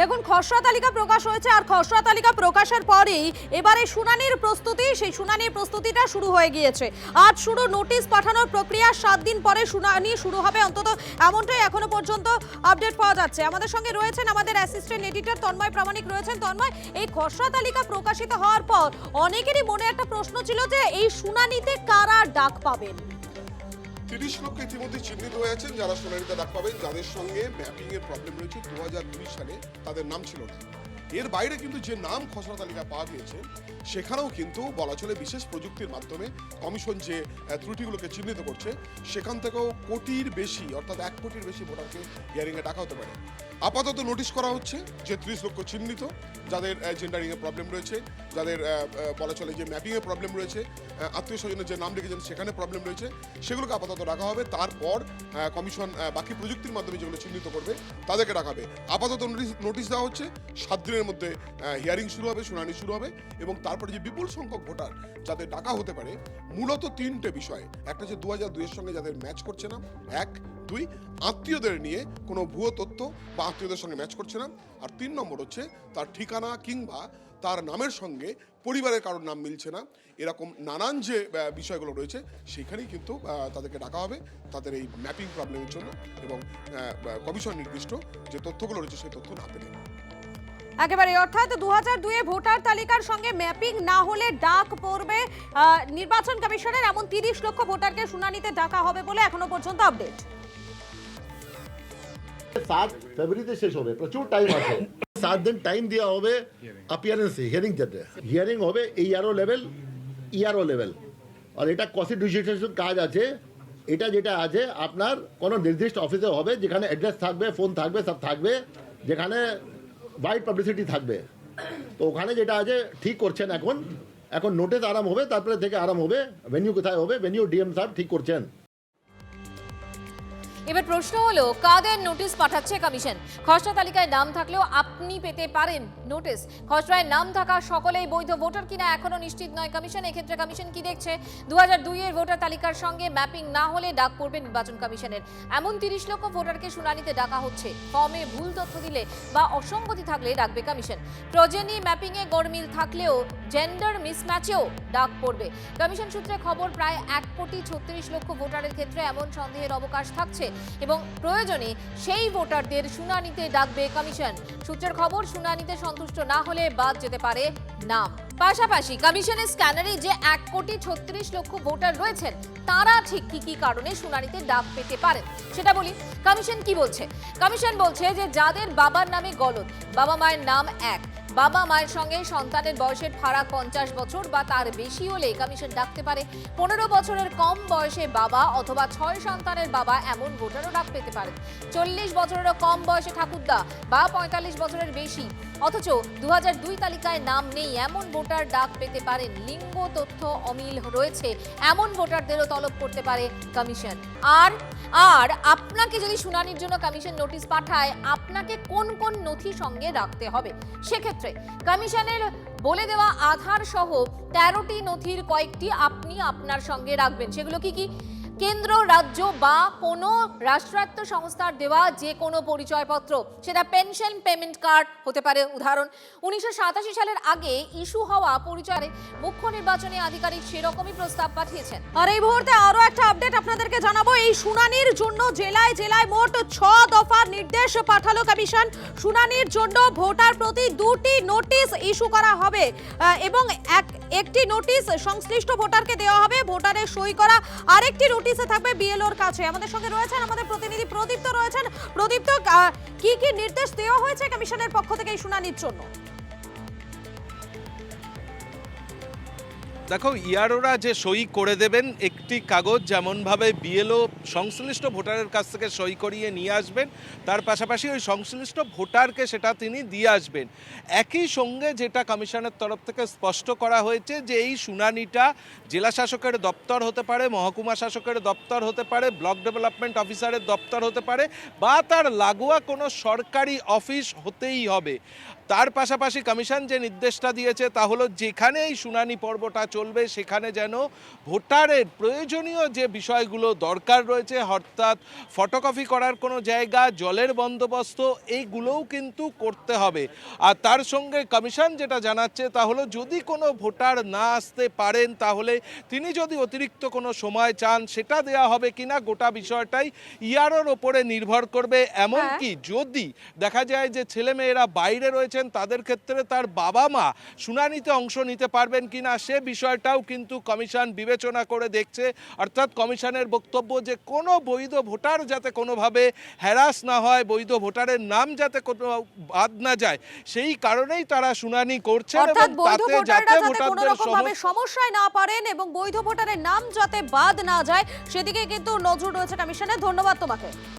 দেখুন, খসড়া তালিকা প্রকাশ হয়েছে আর খসড়া তালিকা প্রকাশের পরেই এবারে শুনানির প্রস্তুতি, সেই শুনানির প্রস্তুতিটা শুরু হয়ে গিয়েছে। আজ শুরু নোটিশ পাঠানোর প্রক্রিয়া, সাত দিন পরে শুনানি শুরু হবে। অন্তত এমনটাই এখনও পর্যন্ত আপডেট পাওয়া যাচ্ছে। আমাদের সঙ্গে রয়েছেন আমাদের অ্যাসিস্ট্যান্ট এডিটর তন্ময় প্রামাণিক রয়েছেন। তন্ময়, এই খসড়া তালিকা প্রকাশিত হওয়ার পর অনেকেরই মনে একটা প্রশ্ন ছিল যে, এই শুনানিতে কারা ডাক পাবেন? তিরিশ লক্ষ ইতিমধ্যে চিহ্নিত হয়ে আছেন, যারা সোনালিতে ডাক পাবেন। যাদের সঙ্গে ম্যাপিং এর প্রবলেম রয়েছে দু হাজার দুই সালে তাদের নাম ছিল না এর বাইরে কিন্তু যে নাম খসড়া তালিকা পাওয়া গিয়েছে, সেখানেও কিন্তু বলা চলে বিশেষ প্রযুক্তির মাধ্যমে কমিশন যে ত্রুটিগুলোকে চিহ্নিত করছে, সেখান থেকেও কোটির বেশি, অর্থাৎ এক কোটির বেশি ভোটারকে হিয়ারিংয়ে ডাকা হতে পারে। আপাতত নোটিশ করা হচ্ছে যে ত্রিশ লক্ষ চিহ্নিত, যাদের জেন্ডারিং এর প্রবলেম রয়েছে, যাদের বলা চলে যে ম্যাপিংয়ে প্রবলেম রয়েছে আত্মীয় স্বজনের যে নাম লিখেছেন সেখানে প্রবলেম রয়েছে, সেগুলোকে আপাতত রাখা হবে। তারপর কমিশন বাকি প্রযুক্তির মাধ্যমে যেগুলো চিহ্নিত করবে, তাদেরকে রাখা হবে। আপাতত নোটিশ দেওয়া হচ্ছে, সাত দিনের মধ্যে হিয়ারিং শুরু হবে, শুনানি শুরু হবে এবং তারপরে যে বিপুল সংখ্যক ভোটার যাদের ডাকা হতে পারে, মূলত তিনটে বিষয়। একটা হচ্ছে দু হাজার দুইয়ের সঙ্গে যাদের ম্যাচ করছে না, এক দুই, আত্মীয়দের নিয়ে কোনো ভুয়ো তথ্য বা আত্মীয়দের সঙ্গে ম্যাচ করছে না। আর তিন নম্বর হচ্ছে তার ঠিকানা কিংবা তার নামের সঙ্গে পরিবারের কারোর নাম মিলছে না। এরকম নানান যে বিষয়গুলো রয়েছে, সেখানেই কিন্তু তাদেরকে ডাকা হবে তাদের এই ম্যাপিং প্রবলেমের জন্য এবং কমিশন নির্দিষ্ট যে তথ্যগুলো রয়েছে সেই তথ্য না পেলে। একেবারে, অর্থাৎ দু হাজার দুয়ে ভোটার তালিকার সঙ্গে ম্যাপিং না হলে ডাক পড়বে নির্বাচন কমিশনের এমন তিরিশ লক্ষ ভোটারকে শুনানিতে ডাকা হবে বলে এখনও পর্যন্ত আপডেট সাত, ফেব্রুয়ারিতে শেষ হবে। প্রচুর টাইম আছে। সাত দিন টাইম দেওয়া হবে অপিয়ারেন্স হিয়ারিং যেতে। হিয়ারিং হবে এইআরও লেভেল ইআরও লেভেল আর এটা কনস্টিটিউশন কাজ আছে। এটা যেটা আছে, আপনার কোনো নির্দিষ্ট অফিসে হবে যেখানে অ্যাড্রেস থাকবে ফোন থাকবে, সব থাকবে, যেখানে ওয়াইড পাবলিসিটি থাকবে। তো ওখানে যেটা আছে, ঠিক করছেন এখন। এখন নোটিস আরাম হবে, তারপরে থেকে আরাম হবে। ভেনিউ কোথায় হবে? ভেনিউ ডিএম সাহেব ঠিক করছেন। এবার প্রশ্ন হলো, কাদের নোটিশ পাঠাচ্ছে কমিশন? খসড়া তালিকায় নাম থাকলেও আপনি পেতে পারেন নোটিশ। খসড়ায় নাম থাকা সকলেই বৈধ ভোটার কিনা এখনও নিশ্চিত নয় কমিশন। এক্ষেত্রে কমিশন কি দেখছে? দু দুইয়ের ভোটার তালিকার সঙ্গে ম্যাপিং না হলে ডাক পড়বে নির্বাচন কমিশনের। এমন তিরিশ লক্ষ ভোটারকে শুনানিতে ডাকা হচ্ছে। ফর্মে ভুল তথ্য দিলে বা অসঙ্গতি থাকলে ডাকবে কমিশন। প্রজেনি ম্যাপিংয়ে গড়মিল থাকলেও জেন্ডার মিসম্যাচেও ডাক পড়বে। কমিশন সূত্রে খবর, প্রায় এক কোটি ছত্রিশ লক্ষ ভোটারের ক্ষেত্রে এমন সন্দেহের অবকাশ থাকছে। এবং প্রয়োজনে সেই ভোটারদের শুনানিতে ডাকবে কমিশন। সূত্রের খবর, শুনানিতে সন্তুষ্ট না হলে বাদ যেতে পারে নাম। পাশাপাশি কমিশনের স্ক্যানারে যে এক কোটি ছত্রিশ লক্ষ ভোটার রয়েছেন, তারা ঠিক কি কি কারণে শুনানিতে ডাক পেতে পারেন? সেটা বলি, কমিশন কি বলছে? কমিশন বলছে যে যাদের বাবার নামে গলদ বাবা মায়ের নাম এক বাবা মায়ের সঙ্গে সন্তানের বয়সের ফারাক পঞ্চাশ বছর বা তার বেশি হলে কমিশন ডাকতে পারে। পনেরো বছরের কম বয়সে বাবা অথবা ছয় সন্তানের বাবা এমন ভোটারও ডাক পেতে পারেন চল্লিশ বছরেরও কম বয়সে ঠাকুরদা বা পঁয়তাল্লিশ বছরের বেশি। অথচ দু তালিকায় নাম নেই, এমন ভোটার ডাক পেতে পারেন। লিঙ্গ তথ্য অমিল রয়েছে, এমন ভোটারদেরও তলব করতে পারে কমিশন। আর আর আপনাকে যদি শুনানির জন্য কমিশন নোটিশ পাঠায়, আপনাকে কোন কোন নথি সঙ্গে রাখতে হবে? সেক্ষেত্রে কমিশনের বলে দেওয়া আধার সহ তেরোটি নথির কয়েকটি আপনি আপনার সঙ্গে রাখবেন। সেগুলো কি কি? কেন্দ্র, রাজ্য বা কোনো রাষ্ট্রায়ত্ত সংস্থার দেওয়া যে কোনো পরিচয়পত্র, সেটা পেনশন পেমেন্ট কার্ড হতে পারে। উদাহরণ, উনিশশো সাতাশি সালের আগে ইস্যু হওয়া পরিচয়ে মুখ্য নির্বাচনী আধিকারিক সেরকমই প্রস্তাব পাঠিয়েছেন। আর এই মুহূর্তে আরও একটা আপডেট আপনাদেরকে জানাব। এই শুনানির জন্য জেলায় জেলায় মোট ছ দফা নির্দেশ পাঠালো কমিশন। শুনানির জন্য ভোটার প্রতি দুটি নোটিশ ইস্যু করা হবে এবং এক, একটি নোটিশ সংশ্লিষ্ট ভোটারকে দেওয়া হবে। ভোটারের সই করা, আরেকটি নোটিশে থাকবে বিএলওর কাছে। আমাদের সঙ্গে রয়েছেন আমাদের প্রতিনিধি প্রদীপ্ত রয়েছেন। প্রদীপ্ত কি কি নির্দেশ দেওয়া হয়েছে কমিশনের পক্ষ থেকে এই শুনানির জন্য? দেখো, ইয়ারোরা যে সই করে দেবেন একটি কাগজ, যেমনভাবে বিএলও সংশ্লিষ্ট ভোটারের কাছ থেকে সই করিয়ে নিয়ে আসবেন, তার পাশাপাশি ওই সংশ্লিষ্ট ভোটারকে সেটা তিনি দিয়ে আসবেন। একই সঙ্গে যেটা কমিশনের তরফ থেকে স্পষ্ট করা হয়েছে যে এই শুনানিটা জেলা শাসকের দপ্তর হতে পারে, মহকুমা শাসকের দপ্তর হতে পারে, ব্লক ডেভেলপমেন্ট অফিসারের দপ্তর হতে পারে, বা তার লাগোয়া কোনো সরকারি অফিস হতেই হবে। তার পাশাপাশি কমিশন যে নির্দেশটা দিয়েছে তা হলো যেখানে এই শুনানি পর্বটা চলবে সেখানে যেন ভোটারের প্রয়োজনীয় যে বিষয়গুলো দরকার রয়েছে অর্থাৎ ফটোকপি করার কোনো জায়গা জলের বন্দোবস্ত এইগুলোও কিন্তু করতে হবে। আর তার সঙ্গে কমিশন যেটা জানাচ্ছে তা হলো যদি কোনো ভোটার না আসতে পারেন তাহলে তিনি যদি অতিরিক্ত কোনো সময় চান সেটা দেওয়া হবে কিনা গোটা বিষয়টাই ইয়ারোর ওপরে নির্ভর করবে। এমনকি যদি দেখা যায় যে ছেলেমেয়েরা বাইরে রয়েছেন তাদের ক্ষেত্রে তার বাবা মা শুনানিতে অংশ নিতে পারবেন কিনা সে বিষয়টাও কিন্তু কমিশন বিবেচনা করে দেখছে। অর্থাৎ কমিশনের বক্তব্য যে কোনো বৈধ ভোটার যাতে কোনোভাবে হ্যারাস না হয় বৈধ ভোটারের নাম যাতে কোনো বাদ না যায় সেই কারণেই তারা শুনানি করছেন অর্থাৎ এবং তাতে যাতে ভোটারদের সমস্যায় না পারেন এবং বৈধ ভোটারের নাম যাতে বাদ না যায় সেদিকে কিন্তু নজর রয়েছে কমিশনের। ধন্যবাদ তোমাকে।